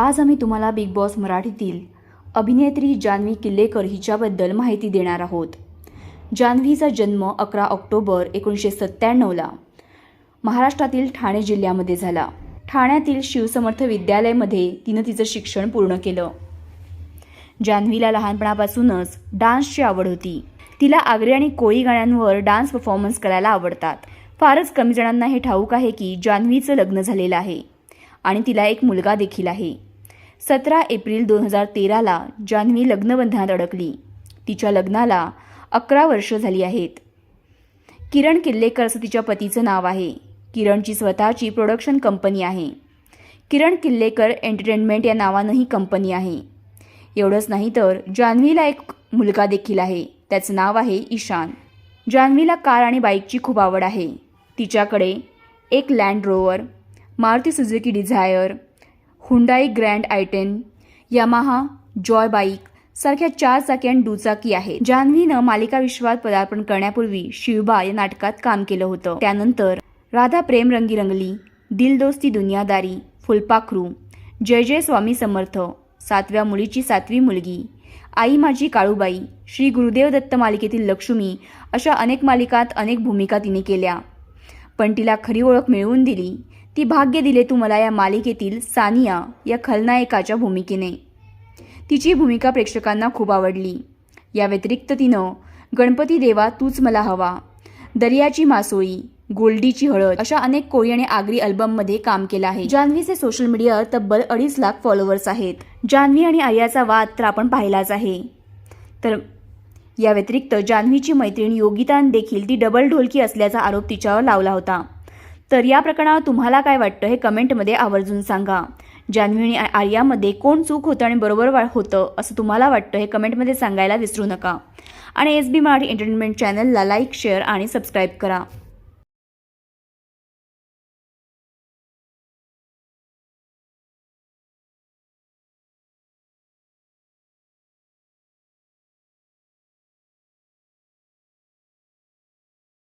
आज आम्ही तुम्हाला बिग बॉस मराठीतील अभिनेत्री जान्हवी किल्लेकर हिच्याबद्दल माहिती देणार आहोत. जान्हवीचा जन्म अकरा ऑक्टोबर एकोणीसशे सत्त्याण्णवला महाराष्ट्रातील ठाणे जिल्ह्यामध्ये झाला. ठाण्यातील शिवसमर्थ विद्यालयामध्ये तिनं तिचं शिक्षण पूर्ण केलं. जान्हवीला लहानपणापासूनच डान्सची आवड होती. तिला आगरी आणि कोळी गाण्यांवर डान्स परफॉर्मन्स करायला आवडतात. फारच कमी जणांना हे ठाऊक आहे की जान्हवीचं लग्न झालेलं आहे आणि तिला एक मुलगा देखील आहे. सतरा एप्रिल दोन हजार तेराला जान्हवी लग्नबंधनात अडकली. तिच्या लग्नाला अकरा वर्ष झाली आहेत. किरण किल्लेकर असं तिच्या पतीचं नाव आहे. किरणची स्वतःची प्रोडक्शन कंपनी आहे. किरण किल्लेकर एंटरटेनमेंट या नावानं ही कंपनी आहे. एवढंच नाही तर जान्हवीला एक मुलगा देखील आहे. त्याचं नाव आहे ईशान. जान्हवीला कार आणि बाईकची खूप आवड आहे. तिच्याकडे एक Land Rover Maruti Suzuki Dzire Hyundai Grand i ten Yamaha joy bike सारख्या चार चाकी आणि दुचाकी आहेत. जान्हवीनं मालिका विश्वात पदार्पण करण्यापूर्वी शिवबा या नाटकात काम केलं होतं. त्यानंतर राधा प्रेम रंगी रंगली दिल दोस्ती दुनियादारी फुलपाखरू जय जय स्वामी समर्थ सातव्या मुलीची सातवी मुलगी आई माझी काळूबाई श्री गुरुदेव दत्त मालिकेतील लक्ष्मी अशा अनेक मालिकात अनेक भूमिका तिने केल्या. पण तिला खरी ओळख मिळवून दिली. ती भाग्य दिले तू मला या मालिकेतील सानिया या खलनायकाच्या भूमिकेने. तिची भूमिका प्रेक्षकांना खूप आवडली. या व्यतिरिक्त तिनं गणपती देवा तूच मला हवा. दर्याची मासोळी गोल्डीची हळद अशा अनेक कोळी आणि आगरी अल्बममध्ये काम केलं आहे. जान्हवीचे सोशल मीडियावर तब्बल अडीच लाख फॉलोअर्स आहेत. जान्हवी आणि आर्याचा वाद तर आपण पाहिलाच आहे. तर या व्यतिरिक्त जान्हवीची मैत्रीण योगितान देखील ती डबल ढोलकी असल्याचा आरोप तिच्यावर लावला होता. तर या प्रकरणावर तुम्हाला काय वाटतं हे कमेंटमध्ये आवर्जून सांगा. जान्हवी आणि आर्यामध्ये कोण चूक होतं आणि बरोबर वा- होतं असं तुम्हाला वाटतं हे कमेंटमध्ये सांगायला विसरू नका. आणि एस बी मराठी एंटरटेनमेंट चॅनलला लाईक शेअर आणि सबस्क्राईब करा.